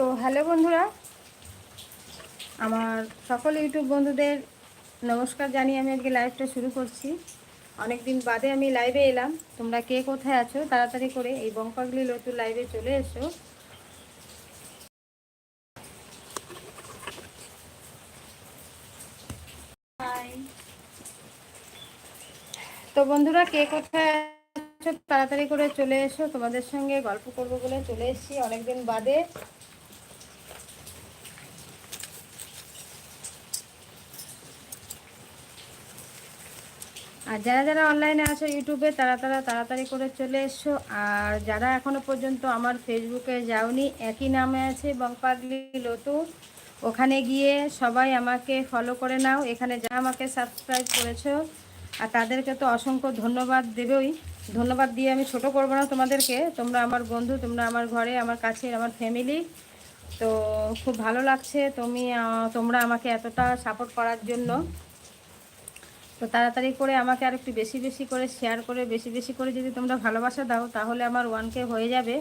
তো হ্যালো বন্ধুরা, আমার সকল ইউটিউব বন্ধুদের নমস্কার জানিয়ে আমি আজকে লাইভটা শুরু করছি। অনেক দিন বাদে আমি লাইভে এলাম। তোমরা কে কোথায় আছো, তাড়াতাড়ি করে এই বঙ্কাগলি লতুর লাইভে চলে এসো। তো বন্ধুরা, কে কোথায় তাড়াতাড়ি করে চলে এসো। তোমাদের সঙ্গে গল্প করব বলে চলে এসেছি। অনেকদিন বাদে আর যারা যারা অনলাইনে আছো ইউটিউবে তারা তারা তাড়াতাড়ি করে চলে এসো। আর যারা এখনও পর্যন্ত আমার ফেসবুকে যাওনি, একই নামে আছে বংপাগলি লতু। ওখানে গিয়ে সবাই আমাকে ফলো করে নাও। এখানে যারা আমাকে সাবস্ক্রাইব করেছ, আর তাদেরকে তো অসংখ্য ধন্যবাদ দেবেই। ধন্যবাদ দিয়ে আমি ছোট করব না তোমাদেরকে। তোমরা আমার বন্ধু, তোমরা আমার ঘরে, আমার কাছে আমার ফ্যামিলি তো খুব ভালো লাগছে তুমি তোমরা আমাকে এতটা সাপোর্ট করার জন্য। তো তাড়াতাড়ি করে আমাকে আর একটু বেশি বেশি করে শেয়ার করে বেশি বেশি করে যদি তোমরা ভালোবাসা দাও তাহলে আমার ওয়ান কে হয়ে যাবে।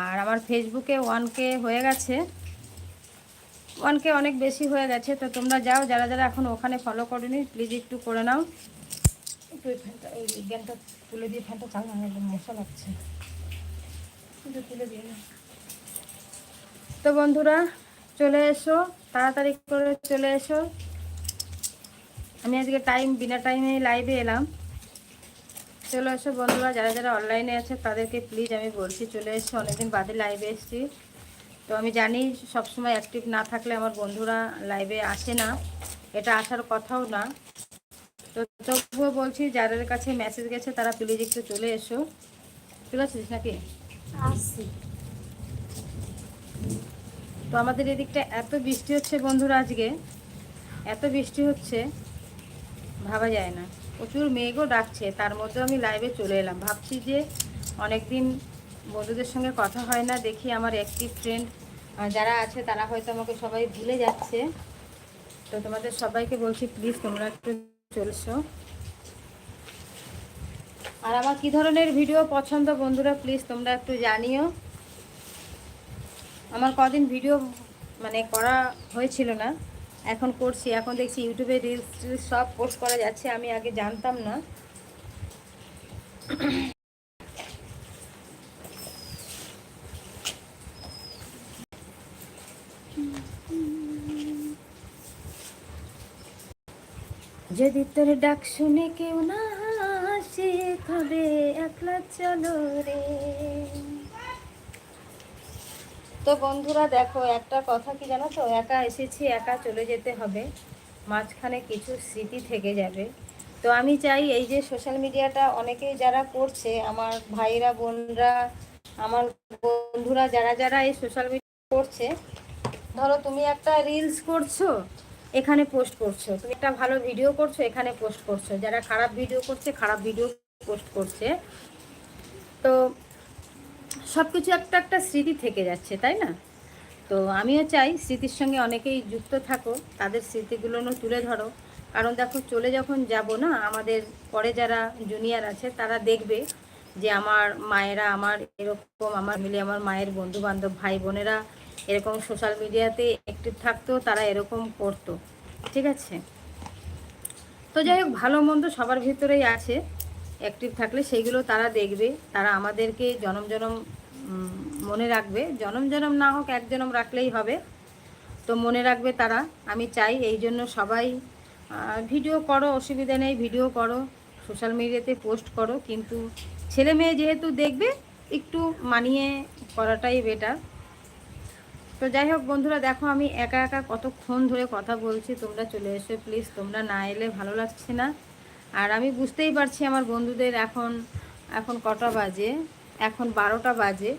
আর আমার ফেসবুকে ওয়ান কে হয়ে গেছে। ওয়ান কে অনেক বেশি হয়ে গেছে তো তোমরা যাও যারা যারা এখন ওখানে ফলো করোনি প্লিজ একটু করে নাও। একটু এই ফ্যানটা এই জ্ঞানটা তুলে দিয়ে ফ্যানটা চাল না একদম মশা লাগছে। তুলে দিয়ে না তো বন্ধুরা চলে এসো তাড়াতাড়ি করে চলে এসো। আমি আজকে টাইম বিনা টাইমে লাইভে এলাম। চলে এসো বন্ধুরা যারা যারা অনলাইনে আছে তাদেরকে প্লিজ আমি বলছি চলে এসো। অনেকদিন বাদে লাইভে এসেছি। তো আমি জানি সবসময় অ্যাক্টিভ না থাকলে আমার বন্ধুরা লাইভে আসে না। এটা আসার কথাও না। তো তবুও বলছি যাদের কাছে মেসেজ গেছে তারা প্লিজ একটু চলে এসো। ঠিক আছে নাকি? আসছি। তো আমাদের এদিকটা এত বৃষ্টি হচ্ছে বন্ধুরা আজকে। এত বৃষ্টি হচ্ছে। ভাবা যায় না। প্রচুর মেঘও ডাকছে, তার মধ্যে আমি লাইভে চলে এলাম। ভাবছি যে অনেক দিন বন্ধুদের সঙ্গে কথা হয় না, দেখি আমার একটি ফ্রেন্ড যারা আছে, তারা হয়তো আমাকে সবাই ভুলে যাচ্ছে। তো তোমাদের সবাইকে বলছি প্লিজ তোমরা একটু চলছো। আর আমার কি ধরনের ভিডিও পছন্দ বন্ধুরা প্লিজ তোমরা একটু জানিও। আমার কদিন ভিডিও মানে করা হয়েছিল না। এখন করছি, এখন দেখছি ইউটিউবে রিলস সব পোস্ট করা যাচ্ছে, আমি আগে জানতাম না। যদি তোর ডাক শুনে কেউ না আসে তবে একলা চলো রে। তো বন্ধুরা দেখো, একটা কথা কি জানো তো? একা এসেছি, একা চলে যেতে হবে। মাঝখানে কিছু স্মৃতি থেকে যাবে। তো আমি চাই এই যে সোশ্যাল মিডিয়াটা অনেকেই যারা করছে, আমার ভাইরা বোনরা, আমার বন্ধুরা যারা যারা এই সোশ্যাল মিডিয়া করছে, ধরো তুমি একটা রিলস করছ, এখানে পোস্ট করছ। তুমি একটা ভালো ভিডিও করছ, এখানে পোস্ট করছ। যারা খারাপ ভিডিও করছে, খারাপ ভিডিও পোস্ট করছে। তো সব কিছু একটা একটা স্মৃতি থেকে যাচ্ছে, তাই না? তো আমিও চাই স্মৃতির সঙ্গে অনেকেই যুক্ত থাকো, তাদের স্মৃতিগুলো তুলে ধরো। কারণ দেখো, চলে যখন যাব না, আমাদের পরে যারা জুনিয়র আছে, তারা দেখবে যে আমার মায়েরা, আমার এরকম, আমার মিলে আমার মায়ের বন্ধু বান্ধব ভাই বোনেরা এরকম সোশ্যাল মিডিয়াতে অ্যাক্টিভ থাকতো, তারা এরকম করতো। ঠিক আছে? তো যাই হোক, ভালো মন্দ সবার ভিতরেই আছে। অ্যাক্টিভ থাকলে সেইগুলো তারা দেখবে, তারা আমাদেরকে জনম জনম মনে রাখবে। জনম জনম না হোক, এক জনম রাখলেই হবে। তো মনে রাখবে তারা, আমি চাই এই জন্য সবাই ভিডিও করো, অসুবিধা নেই, ভিডিও করো সোশ্যাল মিডিয়াতে পোস্ট করো। কিন্তু ছেলে মেয়ে যেহেতু দেখবে, একটু মানিয়ে করাটাই বেটার তো যাই হোক বন্ধুরা, দেখো আমি একা একা কতক্ষণ ধরে কথা বলছি, তোমরা চলে এসো প্লিজ তোমরা না এলে ভালো লাগছে না। আর আমি বুঝতেই পারছি আমার বন্ধুদের এখন এখন কটা বাজে, এখন বারোটা বাজে।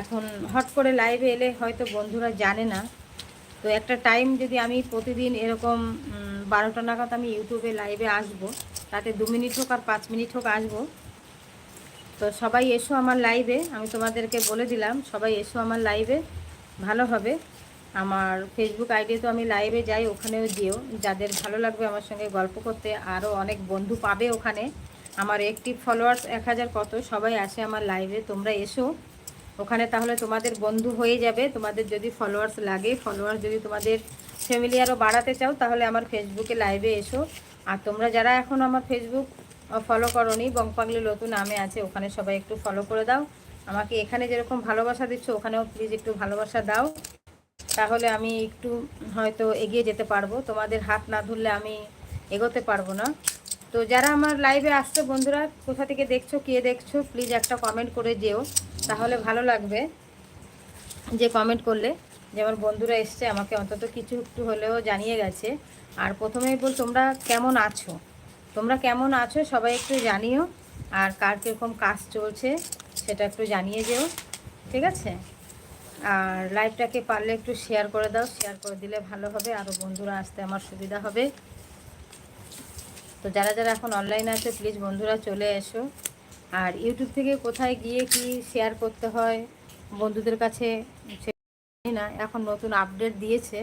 এখন হট করে লাইভে এলে হয়তো বন্ধুরা জানে না। তো একটা টাইম যদি আমি প্রতিদিন এরকম বারোটা নাগাদ আমি ইউটিউবে লাইভে আসব, তাতে দু মিনিট হোক আর পাঁচ মিনিট হোক আসব। তো সবাই এসো আমার লাইভে আমি তোমাদেরকে বলে দিলাম, সবাই এসো আমার লাইভে ভালো হবে। আমার ফেসবুক আইডি তো আমি লাইভে যাই, ওখানেও যেও। যাদের ভালো লাগবে আমার সঙ্গে গল্প করতে আরও অনেক বন্ধু পাবে ওখানে। আমার একটিভ ফলোয়ার্স এক হাজার কত? সবাই আসে আমার লাইভে তোমরা এসো। ওখানে তাহলে তোমাদের বন্ধু হয়ে যাবে। তোমাদের যদি ফলোয়ার্স লাগে ফলোয়ার্স যদি তোমাদের ফ্যামিলি আরও বাড়াতে চাও, তাহলে আমার ফেসবুকে লাইভে এসো। আর তোমরা যারা এখন আমার ফেসবুক ফলো করনি, বংপাগলি নতুন নামে আছে, ওখানে সবাই একটু ফলো করে দাও। আমাকে এখানে যেরকম ভালোবাসা দিচ্ছ, ওখানেও প্লিজ একটু ভালোবাসা দাও। তাহলে আমি একটু হয়তো এগিয়ে যেতে পারব। তোমাদের হাত না ধরলে আমি এগোতে পারব না। তো যারা আমার লাইভে আসছে বন্ধুরা, কোথা থেকে দেখছ, কে দেখছ প্লিজ একটা কমেন্ট করে যেও। তাহলে ভালো লাগবে যে কমেন্ট করলে। যে আমার বন্ধুরা এসছে, আমাকে অন্তত কিছু একটু হলেও জানিয়ে গেছে। আর প্রথমেই বল, তোমরা কেমন আছো? তোমরা কেমন আছো সবাই একটু জানিও। আর কার কীরকম কাজ চলছে, সেটা একটু জানিয়ে যেও। ঠিক আছে? আর লাইভটাকে পারলে একটু শেয়ার করে দাও শেয়ার করে দিলে ভালো হবে আরও বন্ধুরা আসতে আমার সুবিধা হবে। তো যারা যারা এখন অনলাইন আছে প্লিজ বন্ধুরা চলে এসো। আর ইউটিউব থেকে কোথায় গিয়ে কি শেয়ার করতে হয় বন্ধুদের কাছে না, এখন নতুন আপডেট দিয়েছে।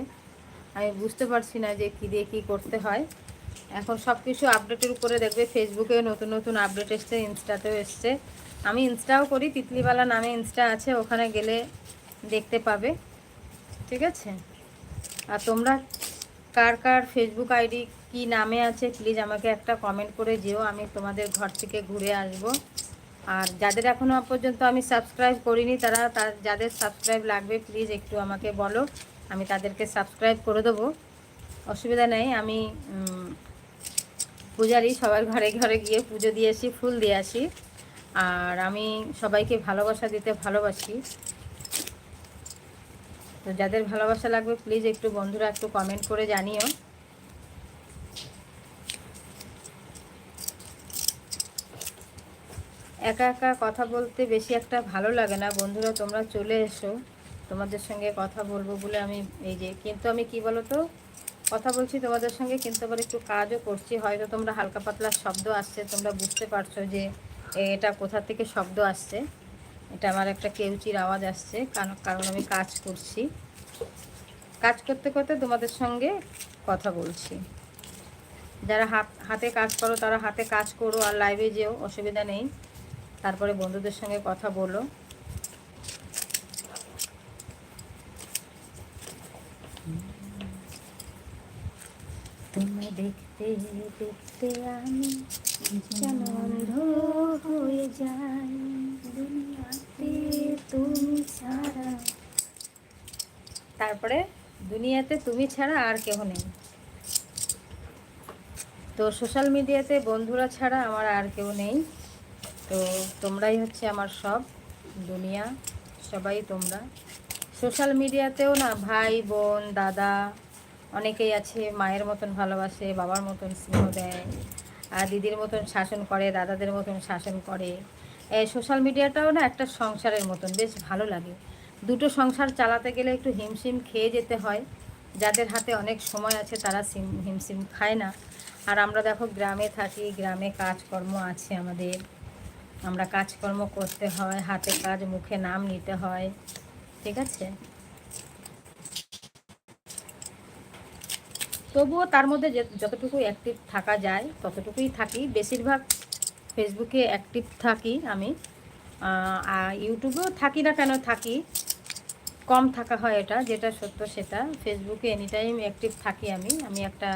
আমি বুঝতে পারছি না যে কী দিয়ে কী করতে হয়। এখন সব কিছু আপডেটের উপরে দেখবে ফেসবুকে নতুন নতুন আপডেট এসছে ইনস্টাতেও এসছে। আমি ইনস্টাও করি তিতলিবালা নামে ইনস্টা আছে, ওখানে গেলে দেখতে পাবে, ঠিক আছে? আর তোমরা কার কার ফেসবুক আইডি কি নামে আছে প্লিজ আমাকে একটা কমেন্ট করে যেও, আমি তোমাদের ঘর থেকে ঘুরে আসব। আর যাদের এখনও পর্যন্ত আমি সাবস্ক্রাইব করিনি, তারা তার, যাদের সাবস্ক্রাইব লাগবে প্লিজ একটু আমাকে বলো, আমি তাদেরকে সাবস্ক্রাইব করে দেবো। অসুবিধা নেই, আমি পূজারি সবার ঘরে ঘরে গিয়ে পুজো দিয়ে আসি, ফুল দিয়ে আসি। আর আমি সবাইকে ভালোবাসা দিতে ভালোবাসি। তো যাদের ভালোবাসা লাগবে প্লিজ একটু বন্ধুরা একটু কমেন্ট করে জানিও। একা একা কথা বলতে বেশি একটা ভালো লাগে না। বন্ধুরা, তোমরা চলে এসো। তোমাদের সঙ্গে কথা বলব বলে আমি এই যে, কিন্তু আমি কি বলো তো কথা বলছি তোমাদের সঙ্গে, কিন্তু আবার একটু কাজও করছি। হয়তো তোমরা হালকা পাতলা শব্দ আসছে, তোমরা বুঝতে পারছ যে এটা কোথা থেকে শব্দ আসছে। এটা আমার একটা কেউচির আওয়াজ আসছে, কারণ কারণ আমি কাজ করছি। কাজ করতে করতে তোমাদের সঙ্গে কথা বলছি। যারা হাত হাতে কাজ করো, তারা হাতে কাজ করো আর লাইভে যেও, অসুবিধা নেই। তারপরে বন্ধুদের সঙ্গে কথা বলো। দেখতে দেখতে আমি হয়ে দুনিয়াতে তুমি ছাড়া। তারপরে দুনিয়াতে তুমি ছাড়া আর কেহ নেই। তো সোশ্যাল মিডিয়াতে বন্ধুরা ছাড়া আমার আর কেউ নেই। তো তোমরাই হচ্ছে আমার সব, দুনিয়া, সবাই তোমরা। সোশ্যাল মিডিয়াতেও না ভাই, বোন, দাদা অনেকেই আছে, মায়ের মতন ভালোবাসে, বাবার মতন স্নেহ দেয়, আর দিদির মতন শাসন করে, দাদাদের মতন শাসন করে। সোশ্যাল মিডিয়াটাও না একটা সংসারের মতন, বেশ ভালো লাগে। দুটো সংসার চালাতে গেলে একটু হিমশিম খেয়ে যেতে হয়। যাদের হাতে অনেক সময় আছে তারা সিম, হিমশিম খায় না। আর আমরা দেখো গ্রামে থাকি, গ্রামে কাজকর্ম আছে আমাদের। আমরা কাজকর্ম করতে হয়, হাতে কাজ, মুখে নাম নিতে হয়, ঠিক আছে? তবুও তার মধ্যে যতটুকু অ্যাক্টিভ থাকা যায়, ততটুকুই থাকি। বেশিরভাগ ফেসবুকে অ্যাক্টিভ থাকি আমি। আর ইউটিউবেও থাকি না কেন? থাকি। কম থাকা হয় এটা, যেটা সত্য সেটা। ফেসবুকে এনি টাইম অ্যাক্টিভ থাকি আমি। আমি একটা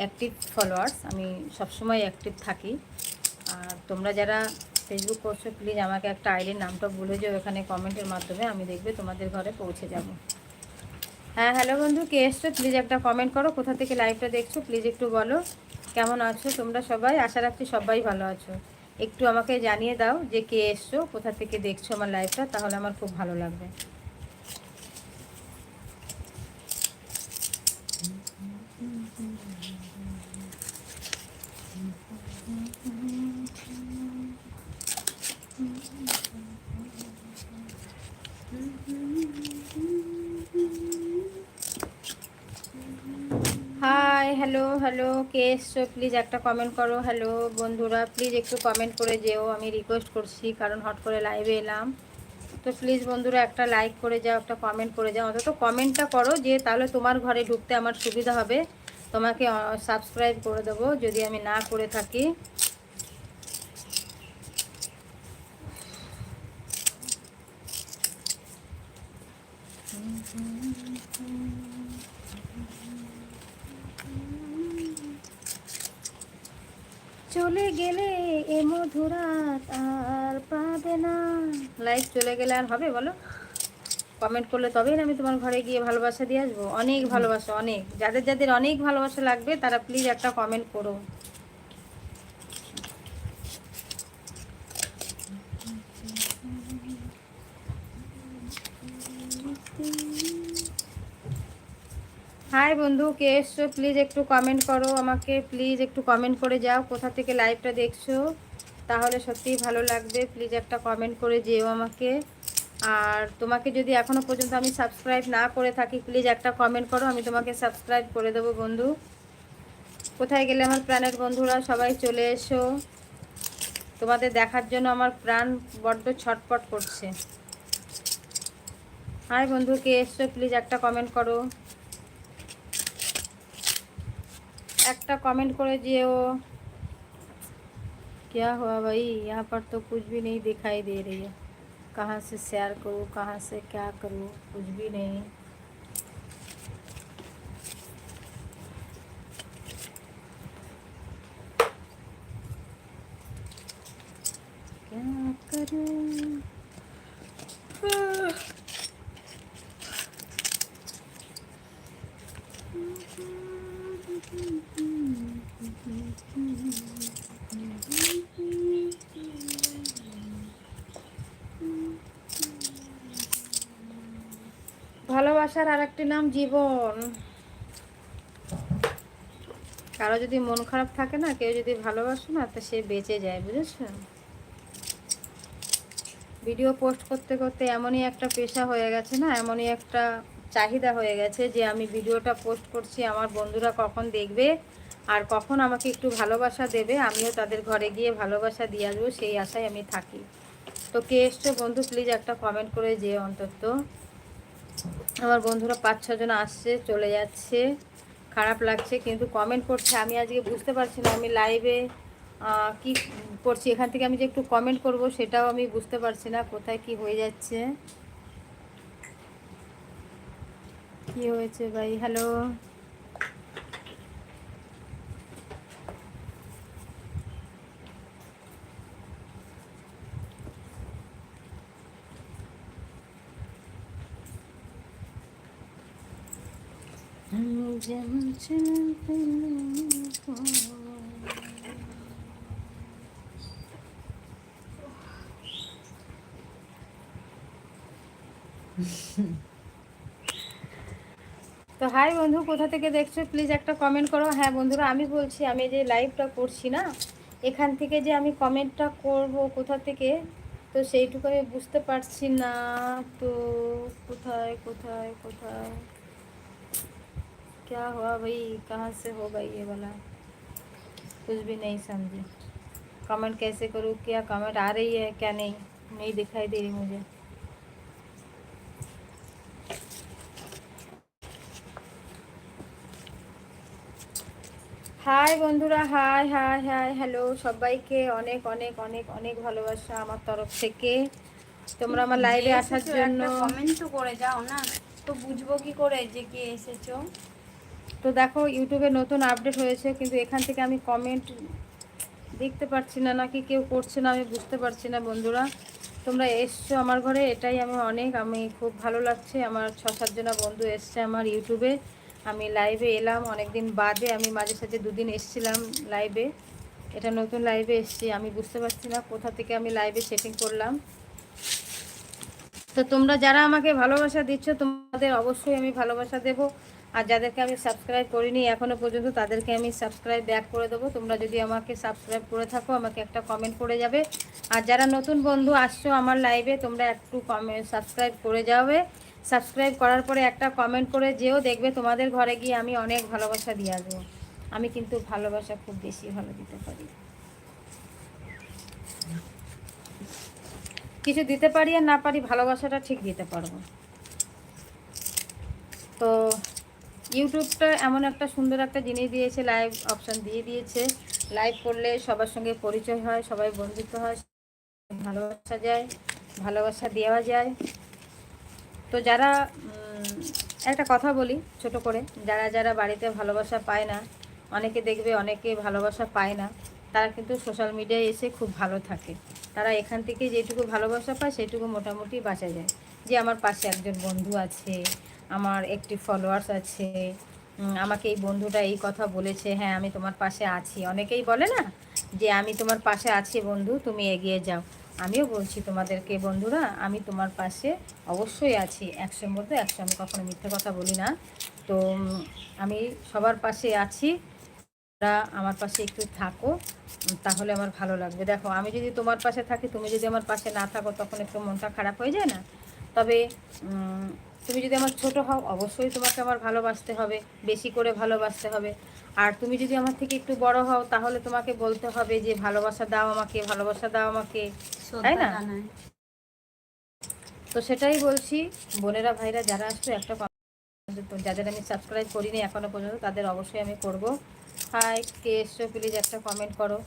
অ্যাক্টিভ ফলোয়ার্স আমি সবসময় অ্যাক্টিভ থাকি। আর তোমরা যারা ফেসবুক করছ প্লিজ আমাকে একটা আইডির নামটা বলে যাও এখানে কমেন্টের মাধ্যমে। আমি দেখবে তোমাদের ঘরে পৌঁছে যাব। হ্যাঁ হ্যালো বন্ধু, কে এসছো? প্লিজ একটা কমেন্ট করো। কোথা থেকে লাইভটা দেখছ? প্লিজ একটু বলো। কেমন আছো তোমরা সবাই? আশা রাখছি সবাই ভালো আছো। একটু আমাকে জানিয়ে দাও যে কে এসছো, কোথা থেকে দেখছ আমার লাইভটা তাহলে আমার খুব ভালো লাগবে। হ্যালো হ্যালো কে এসছো? প্লিজ একটা কমেন্ট করো। হ্যালো বন্ধুরা প্লিজ একটু কমেন্ট করে যেও। আমি রিকোয়েস্ট করছি, কারণ হট করে লাইভে এলাম। তো প্লিজ বন্ধুরা, একটা লাইক করে যাও, একটা কমেন্ট করে যাও। অন্তত কমেন্টটা করো যে, তাহলে তোমার ঘরে ঢুকতে আমার সুবিধা হবে। তোমাকে সাবস্ক্রাইব করে দেবো। যদি আমি না করে থাকি চলে গেলে এ মধুরাত আর পাবে না চলে গেলে আর হবে বলো? কমেন্ট করলে তবেই আমি তোমার ঘরে গিয়ে ভালোবাসা দিয়ে আসব। অনেক ভালোবাসা, অনেক। যাদের যাদের অনেক ভালোবাসা লাগবে, তারা প্লিজ একটা কমেন্ট করো। হাই বন্ধু, কে এসছো? প্লিজ একটু কমেন্ট করো আমাকে। প্লিজ একটু কমেন্ট করে যাও। কোথা থেকে লাইভটা দেখছ? তাহলে সত্যিই ভালো লাগবে। প্লিজ একটা কমেন্ট করে যেও আমাকে। আর তোমাকে যদি এখনও পর্যন্ত আমি সাবস্ক্রাইব না করে থাকি প্লিজ একটা কমেন্ট করো, আমি তোমাকে সাবস্ক্রাইব করে দেবো বন্ধু। কোথায় গেলে আমার প্রাণের বন্ধুরা? সবাই চলে এসো। তোমাদের দেখার জন্য আমার প্রাণ বড্ড ছটপট করছে। হাই বন্ধু, কে এসছো? প্লিজ একটা কমেন্ট করো। একটা কমেন্ট করে যেও। क्या हुआ भाई? यहाँ पर तो कुछ भी नहीं दिखाई दे रही है। कहाँ से शेयर करूँ, कहाँ से क्या करूँ, कुछ भी नहीं। क्या करूँ? ভালোবাসার আর একটি নাম জীবন। কারও যদি মন খারাপ থাকে না, কেউ যদি ভালোবাসে না, তো সে বেঁচে যায় বুঝেছ ভিডিও পোস্ট করতে করতে এমনই একটা পেশা হয়ে গেছে না, এমনই একটা চাহিদা হয়ে গেছে যে আমি ভিডিওটা পোস্ট করছি, আমার বন্ধুরা কখন দেখবে আর কখন আমাকে একটু ভালোবাসা দেবে, আমিও তাদের ঘরে গিয়ে ভালোবাসা দিয়ে আসব, সেই আশায় আমি থাকি। তো কে এসছো বন্ধু প্লিজ একটা কমেন্ট করে যে অন্তত। আমার বন্ধুরা পাঁচ ছজন আসছে, চলে যাচ্ছে। খারাপ লাগছে, কিন্তু কমেন্ট করছে। আমি আজকে বুঝতে পারছি না, আমি লাইভে কি করছি, এখান থেকে আমি যে একটু কমেন্ট করব, সেটাও আমি বুঝতে পারছি না, কোথায় কি হয়ে যাচ্ছে। কি হয়েছে ভাই? হ্যালো তো হাই বন্ধু, কোথা থেকে দেখছ? প্লিজ একটা কমেন্ট করো। হ্যাঁ বন্ধুরা, আমি বলছি, আমি যে লাইভটা করছি না, এখান থেকে যে আমি কমেন্টটা করব কোথা থেকে, তো সেইটুকু আমি বুঝতে পারছি না। তো কোথায় কোথায় কোথায়? क्या हुआ भाई कहाँ से होगा ये वाला कुछ भी नहीं समझे कमेंट कैसे करूँ क्या कमेंट आ रही है क्या नहीं नहीं दिखाई दे रही मुझे হাই বন্ধুরা হাই হাই হাই হ্যালো সবাইকে অনেক অনেক অনেক অনেক ভালোবাসা আমার তরফ থেকে তোমরা আমার লাইভে আসার জন্য কমেন্ট তো করে যাও না তো বুঝবো কি করে যে কে এসেছো তো দেখো ইউটিউবে নতুন আপডেট হয়েছে, কিন্তু এখান থেকে আমি কমেন্ট দেখতে পাচ্ছি না, নাকি কেউ করছে না, আমি বুঝতে পারছি না বন্ধুরা। তোমরা এসছো আমার ঘরে, এটাই আমি অনেক, আমি খুব ভালো লাগছে। আমার ছ সাতজনা বন্ধু এসছে আমার ইউটিউবে আমি লাইভে এলাম অনেক দিন বাদে আমি মাঝে সাঝে দুদিন এসছিলাম লাইভে এটা নতুন লাইভে এসছি, আমি বুঝতে পারছি না কোথা থেকে আমি লাইভে সেটিং করলাম। তো তোমরা যারা আমাকে ভালোবাসা দিচ্ছ, তোমাদের অবশ্যই আমি ভালোবাসা দেবো। আর যাদেরকে আমি সাবস্ক্রাইব করিনি এখনও পর্যন্ত তাদেরকে আমি সাবস্ক্রাইব ব্যাক করে দেবো। তোমরা যদি আমাকে সাবস্ক্রাইব করে থাকো, আমাকে একটা কমেন্ট করে যাবে। আর যারা নতুন বন্ধু আসছো আমার লাইভে তোমরা একটু কমেন্ট সাবস্ক্রাইব করে যাবে। সাবস্ক্রাইব করার পরে একটা কমেন্ট করে যেও, দেখবে তোমাদের ঘরে গিয়ে আমি অনেক ভালোবাসা দিয়ে আসব। আমি কিন্তু ভালোবাসা খুব বেশি ভালো দিতে পারি। কিছু দিতে পারি আর না পারি, ভালোবাসাটা ঠিক দিতে পারব। তো ইউটিউবটা এমন একটা সুন্দর একটা জিনিস দিয়েছে লাইভ অপশান দিয়ে দিয়েছে। লাইভ করলে সবার সঙ্গে পরিচয় হয়, সবাই বন্ধুত্ব হয়, ভালোবাসা যায়, ভালোবাসা দেওয়া যায়। তো যারা একটা কথা বলি ছোট করে, যারা যারা বাড়িতে ভালোবাসা পায় না, অনেকে দেখবে অনেকে ভালোবাসা পায় না, তারা কিন্তু সোশ্যাল মিডিয়ায় এসে খুব ভালো থাকে। তারা এখান থেকে যেটুকু ভালোবাসা পায়, সেটুকু মোটামুটি বাঁচা যায়। যে আমার পাশে একজন বন্ধু আছে আমার একটি ফলোয়ার্স আছে। আমাকে এই বন্ধুটা এই কথা বলেছে হ্যাঁ আমি তোমার পাশে আছি। অনেকেই বলে না যে, আমি তোমার পাশে আছি বন্ধু, তুমি এগিয়ে যাও। আমিও বলছি, তোমাদেরকে বন্ধুরা, আমি তোমার পাশে অবশ্যই আছি। একশোর মধ্যে একশো, আমি কখনো মিথ্যে কথা বলি না। তো আমি সবার পাশে আছি। তোমরা আমার পাশে একটু থাকো তাহলে আমার ভালো লাগবে। দেখো, আমি যদি তোমার পাশে থাকি, তুমি যদি আমার পাশে না থাকো, তখন একটু মনটা খারাপ হয়ে যায় না? তবে তুমি যদি আমার ছোট হও অবশ্যই তোমাকে আমার ভালোবাসতে হবে বেশি করে ভালোবাসতে হবে। আর তুমি যদি আমার থেকে একটু বড় হও তাহলে তোমাকে বলতে হবে যে ভালোবাসা দাও আমাকে ভালোবাসা দাও আমাকে। তাই না? তো সেটাই বলছি বোনেরা ভাইরা যারা আসবে একটা যাদের আমি সাবস্ক্রাইব করিনি এখনও পর্যন্ত তাদের অবশ্যই আমি করব। হাই কে এসছো প্লিজ একটা কমেন্ট করো।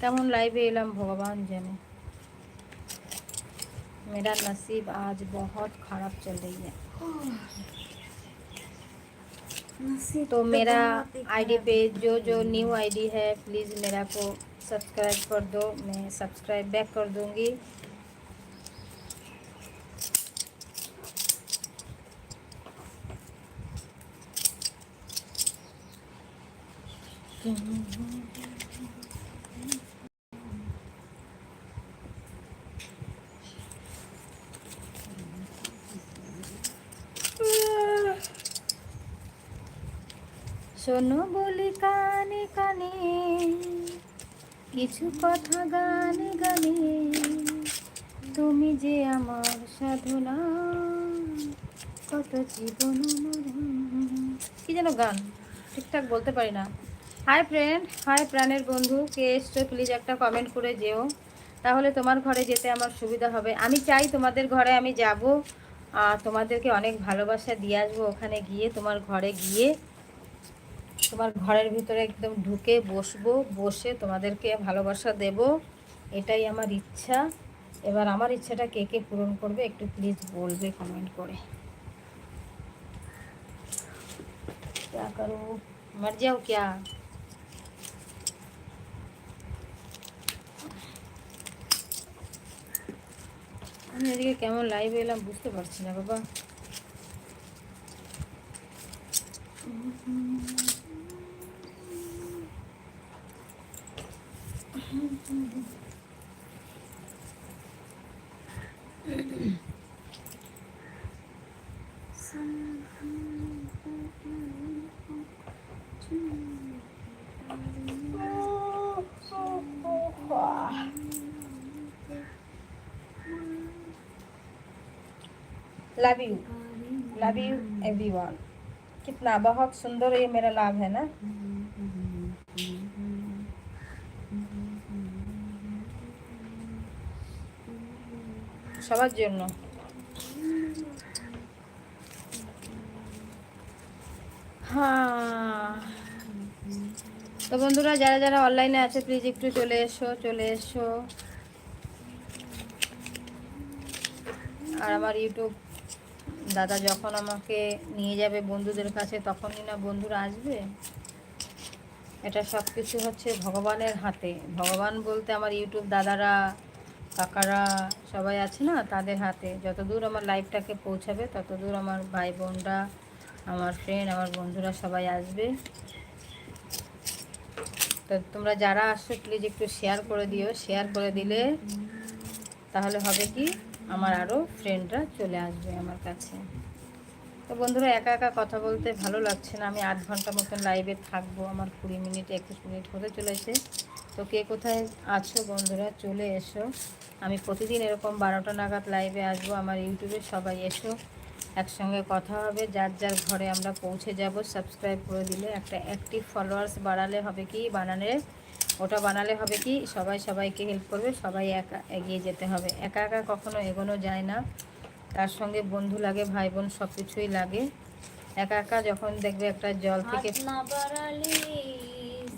কেমন লাইভে এলাম ভগবান জানে मेरा नसीब आज बहुत खराब चल रही है तो मेरा आईडी पे जो जो न्यू आईडी है प्लीज़ मेरा को सब्सक्राइब कर दो मैं सब्सक्राइब बैक कर दूंगी শোনো বলি কানে কানে, কিছু কথা গানে গানে। তুমি যে আমার সাধনা, কত জীবন। কি যেন গান, ঠিকঠাক বলতে পারি না। হাই ফ্রেন্ড হাই প্রাণের বন্ধু, কে এসছো প্লিজ একটা কমেন্ট করে যেও। তাহলে তোমার ঘরে যেতে আমার সুবিধা হবে। আমি চাই তোমাদের ঘরে আমি যাব তোমাদেরকে অনেক ভালোবাসা দিয়ে আসব। ওখানে গিয়ে তোমার ঘরে গিয়ে তোমার ঘরের ভিতরে একদম ঢুকে বসবো বসে তোমাদেরকে ভালোবাসা দেব এটাই আমার ইচ্ছা এবার আমার ইচ্ছাটা কে কে পূরণ করবে একটু প্লিজ বলবে কমেন্ট করে क्या करूँ मर जाओ क्या আমি এদিকে কেমন লাইভ এলাম বুঝতে পারছি না বাবা Love you love you everyone कितना बहुत सुंदर ये मेरा लाभ है ना? সবার জন্য। হ্যাঁ। তো বন্ধুরা, যারা যারা অনলাইনে আছে প্লিজ একটু চলে এসো চলে এসো। আর আমার ইউটিউব দাদা যখন আমাকে নিয়ে যাবে বন্ধুদের কাছে, তখনই না বন্ধুরা আসবে? এটা সব কিছু হচ্ছে ভগবানের হাতে। ভগবান বলতে আমার ইউটিউব দাদারা কাকারা সবাই আছে না তাদের হাতে। যতদূর আমার লাইফটাকে পৌঁছাবে, ততদূর আমার ভাই বোনরা আমার ফ্রেন্ড আমার বন্ধুরা সবাই আসবে। তো তোমরা যারা আসছো প্লিজ একটু শেয়ার করে দিও। শেয়ার করে দিলে তাহলে হবে কি, আমার আরও ফ্রেন্ডরা চলে আসবে আমার কাছে। তো বন্ধুরা, একা একা কথা বলতে ভালো লাগছে না। আমি আধ ঘণ্টা মতন লাইভে থাকব। আমার কুড়ি মিনিট, একুশ মিনিট হতে চলেছে। তো কে কোথায় আছো বন্ধুরা চলে এসো। আমি প্রতিদিন এরকম বারোটা নাগাদ লাইভে আসব আমার ইউটিউবে সবাই এসো একসঙ্গে কথা হবে। যার যার ঘরে আমরা পৌঁছে যাব সাবস্ক্রাইব করে দিলে। একটা অ্যাক্টিভ ফলোয়ার্স বাড়ালে হবে কি বানালে ওটা বানালে হবে কি সবাই সবাইকে হেল্প করবে সবাই একা এগিয়ে যেতে হবে। একা একা কখনো এগোনো যায় না। তার সঙ্গে বন্ধু লাগে ভাই বোন সব কিছুই লাগে। একা একা যখন দেখবে একটা জল থেকে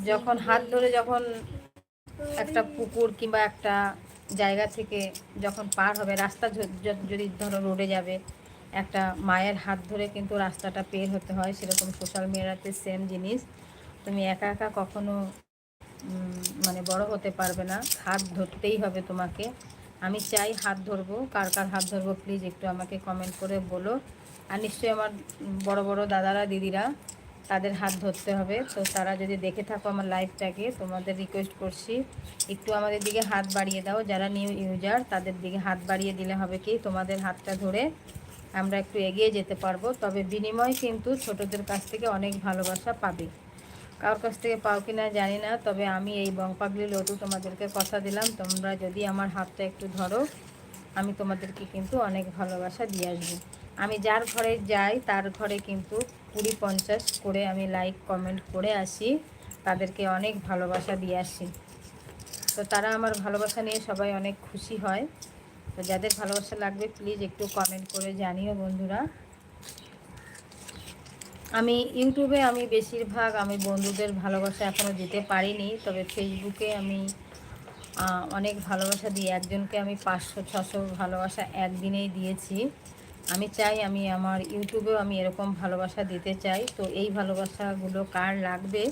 যখন হাত ধরে যখন একটা পুকুর কিংবা একটা জায়গা থেকে যখন পার হবে, রাস্তা যদি ধরো রোডে যাবে, একটা মায়ের হাত ধরে কিন্তু রাস্তাটা পের হতে হয়। সেরকম সোশ্যাল মিডিয়াতে সেম জিনিস। তুমি একা একা কখনো মানে বড় হতে পারবে না। হাত ধরতেই হবে তোমাকে। আমি চাই হাত ধরবো। কার কার হাত ধরবো প্লিজ একটু আমাকে কমেন্ট করে বলো। আর নিশ্চয়ই আমার বড় বড় দাদারা, দিদিরা তাদের হাত ধরতে হবে। তো তারা যদি দেখে থাকো আমার লাইফটাকে তোমাদের রিকোয়েস্ট করছি, একটু আমাদের দিকে হাত বাড়িয়ে দাও। যারা নিউ ইউজার তাদের দিকে হাত বাড়িয়ে দিলে হবে কি, তোমাদের হাতটা ধরে আমরা একটু এগিয়ে যেতে পারব। তবে বিনিময় কিন্তু ছোটদের কাছ থেকে অনেক ভালোবাসা পাবে। কারোর কাছ থেকে পাও কি না জানি না, তবে আমি এই বংপাগলি লটু তোমাদেরকে কথা দিলাম। তোমরা যদি আমার হাতটা একটু ধরো, আমি তোমাদেরকে কিন্তু অনেক ভালোবাসা দিয়ে আসব। আমি যার ঘরে যাই, তার ঘরে কিন্তু কুড়ি পঞ্চাশ করে আমি লাইক কমেন্ট করে আসি। তাদেরকে অনেক ভালোবাসা দিয়ে আসি। তো তারা আমার ভালোবাসা নিয়ে সবাই অনেক খুশি হয়। তো যাদের ভালোবাসা লাগবে প্লিজ একটু কমেন্ট করে জানিও বন্ধুরা। আমি ইউটিউবে আমি বেশিরভাগ আমি বন্ধুদের ভালোবাসা এখনও দিতে পারিনি, তবে ফেসবুকে আমি অনেক ভালোবাসা দিই একজনকে আমি পাঁচশো, ছশো ভালোবাসা একদিনেই দিয়েছি। আমি চাই আমি আমার ইউটিউবেও আমি এরকম ভালোবাসা দিতে চাই। তো এই ভালোবাসাগুলো কার লাগবে?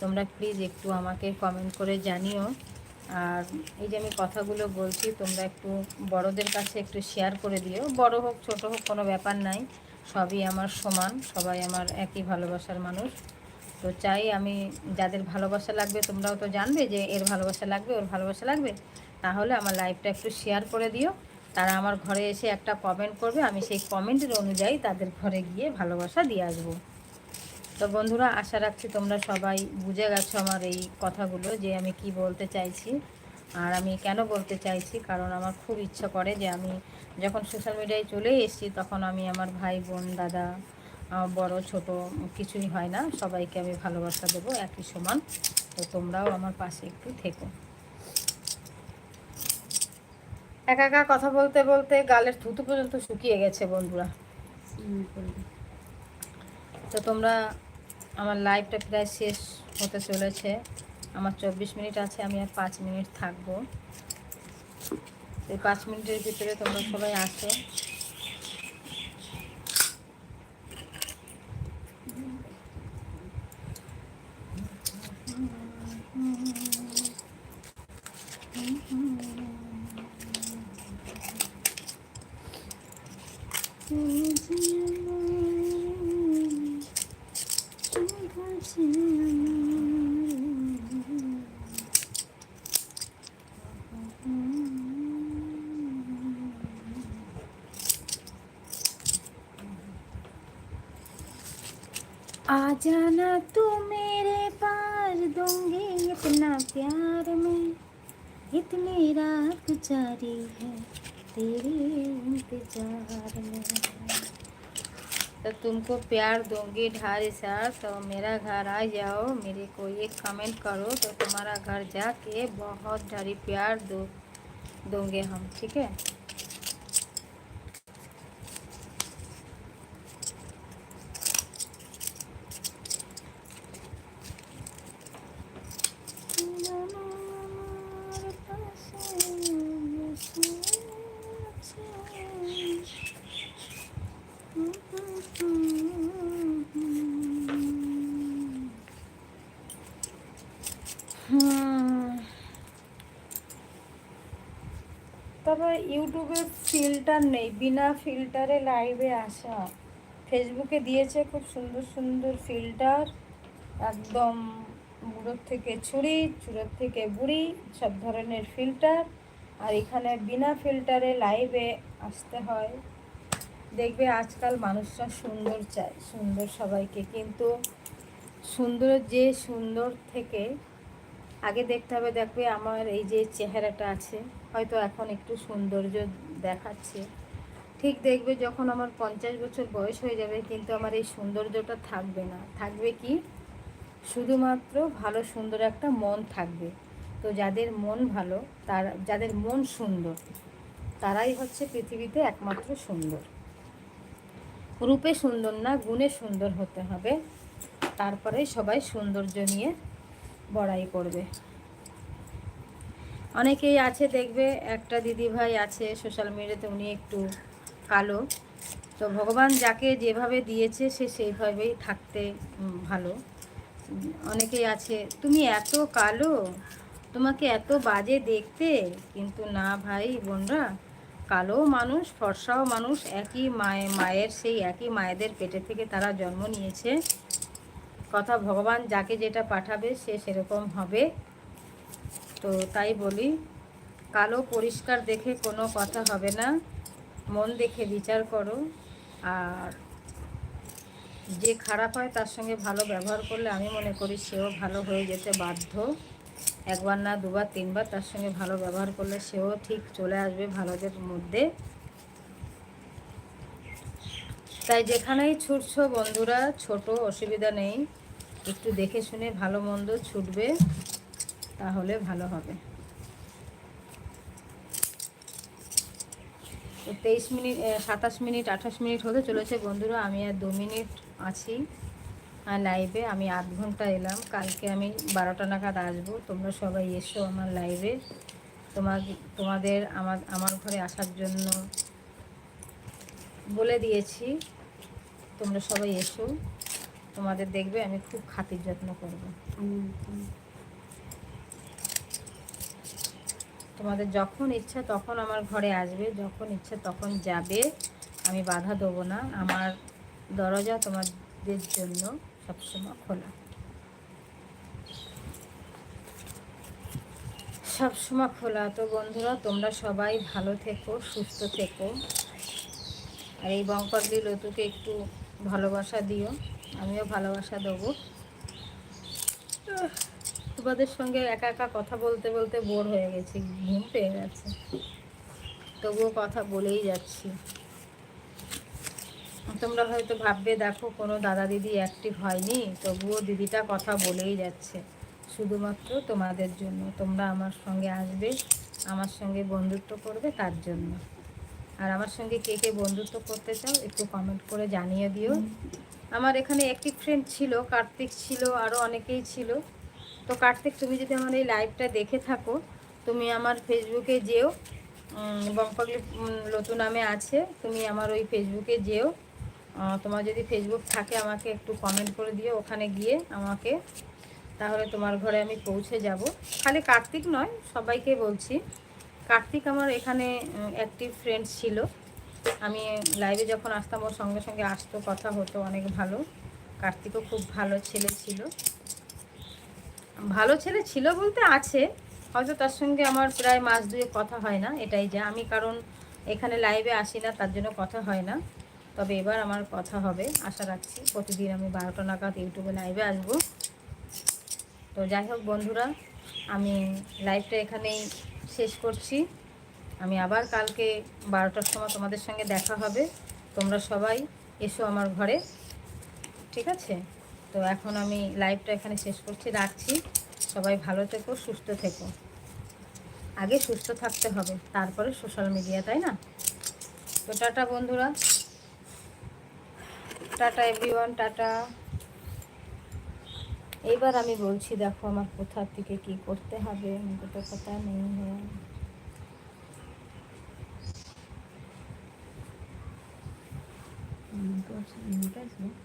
তোমরা প্লিজ একটু আমাকে কমেন্ট করে জানিও। আর এই যে আমি কথাগুলো বলছি, তোমরা একটু বড়দের কাছে একটু শেয়ার করে দিও। বড় হোক, ছোট হোক, কোনো ব্যাপার নাই। সবই আমার সমান, সবাই আমার একই ভালোবাসার মানুষ। তো চাই আমি যাদের ভালোবাসা লাগবে, তোমরাও তো জানবে যে এর ভালোবাসা লাগবে, ওর ভালোবাসা লাগবে। তাহলে আমার লাইফটা একটু শেয়ার করে দিও। তারা আমার ঘরে এসে একটা কমেন্ট করবে, আমি সেই কমেন্টের অনুযায়ী তাদের ঘরে গিয়ে ভালোবাসা দিয়ে আসব। তো বন্ধুরা, আশা রাখছি তোমরা সবাই বুঝে গেছো আমার এই কথাগুলো যে আমি কি বলতে চাইছি আর আমি কেন বলতে চাইছি। কারণ আমার খুব ইচ্ছা করে যে আমি যখন সোশ্যাল মিডিয়ায় চলে এসেছি তখন আমি আমার ভাই, বোন, দাদা বড়, ছোট কিছুই হয় না। সবাইকে আমি ভালোবাসা দেবো একই সমান। তো তোমরাও আমার পাশে একটু থেকো। একা একা কথা বলতে বলতে গালের থুতু পর্যন্ত শুকিয়ে গেছে বন্ধুরা। তো তোমরা আমার লাইভটা প্রায় শেষ হতে চলেছে। আমার চব্বিশ মিনিট আছে, আমি আর পাঁচ মিনিট থাকব। এই পাঁচ মিনিটের ভিতরে তোমরা সবাই আসো। तेरे इंतज़ार में। तो तुमको प्यार दूँगी ढाई साल तो मेरा घर आ जाओ, मेरे को ये कमेंट करो तो तुम्हारा घर जाके बहुत ढारी प्यार दो, दोगे हम, ठीक है? ইউটিউবে ফিল্টার নেই, বিনা ফিল্টারে লাইভে আসা। ফেসবুকে দিয়েছে খুব সুন্দর সুন্দর ফিল্টার একদম বুড়োর থেকে ছুরি চুড়োর থেকে বুড়ি, সব ধরনের ফিল্টার আর এখানে বিনা ফিল্টারে লাইভে আসতে হয়। দেখবে আজকাল মানুষরা সুন্দর চায়, সুন্দর সবাইকে, কিন্তু সুন্দর যে সুন্দর থেকে আগে দেখতে হবে, দেখবে আমার এই যে চেহারাটা আছে, হয়তো এখন একটু সৌন্দর্য দেখাচ্ছে। ঠিক দেখবে যখন আমার পঞ্চাশ বছর বয়স হয়ে যাবে, কিন্তু আমার এই সৌন্দর্যটা থাকবে না। থাকবে কি? শুধুমাত্র ভালো, সুন্দর একটা মন থাকবে। তো যাদের মন ভালো, তার, যাদের মন সুন্দর, তারাই হচ্ছে পৃথিবীতে একমাত্র সুন্দর। রূপে সুন্দর না, গুণে সুন্দর হতে হবে। তারপরে সবাই সৌন্দর্য নিয়ে বড়াই করবে। অনেকেই আছে, দেখবে, একটা দিদি ভাই আছে সোশ্যাল মিডিয়াতে উনি একটু কালো। তো ভগবান যাকে যেভাবে দিয়েছে, সে সেইভাবেই থাকতে ভালো। অনেকেই আছে, তুমি এত কালো, তোমাকে এত বাজে দেখতে। কিন্তু না ভাই, বোনরা, কালো মানুষ, ফর্সাও মানুষ, একই মায়ে, মায়ের, সেই একই মায়েদের পেটে থেকে তারা জন্ম নিয়েছে। কথা ভগবান যাকে যেটা পাঠাবে সে সেরকম হবে। তো তাই বলি, কালো পরিষ্কার দেখে কোনো কথা হবে না। মন দেখে বিচার করো। আর যে খারাপ হয় তার সঙ্গে ভালো ব্যবহার করলে আমি মনে করি সেও ভালো হয়ে যেতে বাধ্য। একবার না দুবার তিনবার তার সঙ্গে ভালো ব্যবহার করলে সেও ঠিক চলে আসবে ভালোদের মধ্যে। তাই যেখানেই ছুটছো বন্ধুরা, ছোট অসুবিধা নেই। একটু দেখে শুনে ভালো মন্দ ছুটবে, তাহলে ভালো হবে। তো তেইশ মিনিট সাতাশ মিনিট, আঠাশ মিনিট হতে চলেছে বন্ধুরা, আমি আর দু মিনিট আছি লাইভে আমি আধ ঘণ্টা এলাম। কালকে আমি বারোটা নাগাদ আসব, তোমরা সবাই এসো আমার লাইভে তোমার, তোমাদের আমার আমার ঘরে আসার জন্য বলে দিয়েছি, তোমরা সবাই এসো। তোমাদের দেখবে, আমি খুব খাতির যত্ন করব। তোমাদের যখন ইচ্ছা তখন আমার ঘরে আসবে, যখন ইচ্ছা তখন যাবে। আমি বাধা দেবো না। আমার দরজা তোমাদের জন্য সবসময় খোলা। সবসময় খোলা। তো বন্ধুরা, তোমরা সবাই ভালো থেকো, সুস্থ থেকো। আর এই বঙ্করদি লতুকে একটু ভালোবাসা দিও। আমিও ভালোবাসা দেবো। তোমাদের সঙ্গে একা একা কথা বলতে বলতে বোর হয়ে গেছি, ঘুম পেয়ে গেছে। তবুও কথা বলেই যাচ্ছি। তোমরা হয়তো ভাববে, দেখো কোনো দাদা দিদি অ্যাক্টিভ হয়নি, তবুও দিদিটা কথা বলেই যাচ্ছে। শুধুমাত্র তোমাদের জন্য, তোমরা আমার সঙ্গে আসবে, আমার সঙ্গে বন্ধুত্ব করবে তার জন্য। আর আমার সঙ্গে কে কে বন্ধুত্ব করতে চাও একটু কমেন্ট করে জানিয়ে দিও। আমার এখানে একটি ফ্রেন্ড ছিল, কার্তিক ছিল আরও অনেকেই ছিল। তো কার্তিক, তুমি যদি আমার এই লাইভটা দেখে থাকো, তুমি আমার ফেসবুকে যেও। বম্পগলি লতু নামে আছে, তুমি আমার ওই ফেসবুকে যেও। তোমার যদি ফেসবুক থাকে, আমাকে একটু কমেন্ট করে দিও ওখানে গিয়ে আমাকে। তাহলে তোমার ঘরে আমি পৌঁছে যাব। খালি কার্তিক নয়, সবাইকে বলছি। কার্তিক আমার এখানে অ্যাক্টিভ ফ্রেন্ড ছিল। আমি লাইভে যখন আসতাম, ওর সঙ্গে সঙ্গে আসতো, কথা হতো, অনেক ভালো। কার্তিকও খুব ভালো ছেলে ছিল। ভালো ছেলে ছিল বলতে আছে, হয়তো তার সঙ্গে আমার প্রায় মাস দুয়ে কথা হয় না, এটাই যে। আমি কারণ এখানে লাইভে আসি না, তার জন্য কথা হয় না। তবে এবার আমার কথা হবে, আশা রাখছি। প্রতিদিন আমি বারোটা নাগাদ ইউটিউবে লাইভে আসব। তো যাই হোক বন্ধুরা, আমি লাইভটা এখানেই শেষ করছি। আমি আবার কালকে বারোটার সময় তোমাদের সঙ্গে দেখা হবে। তোমরা সবাই এসো আমার ঘরে। ঠিক আছে? তো এখন আমি লাইভটা এখানে শেষ করছি। রাখছি। সবাই ভালো থেকো, সুস্থ থেকো। আগে সুস্থ থাকতে হবে, তারপরে সোশ্যাল মিডিয়া তাই না? তো টাটা বন্ধুরা। টাটা এভরিওয়ান টাটা। এইবার আমি বলছি, দেখো আমার কোথার থেকে কি করতে হবে আমাকে তো কথা নেই হ্যাঁ ¿no?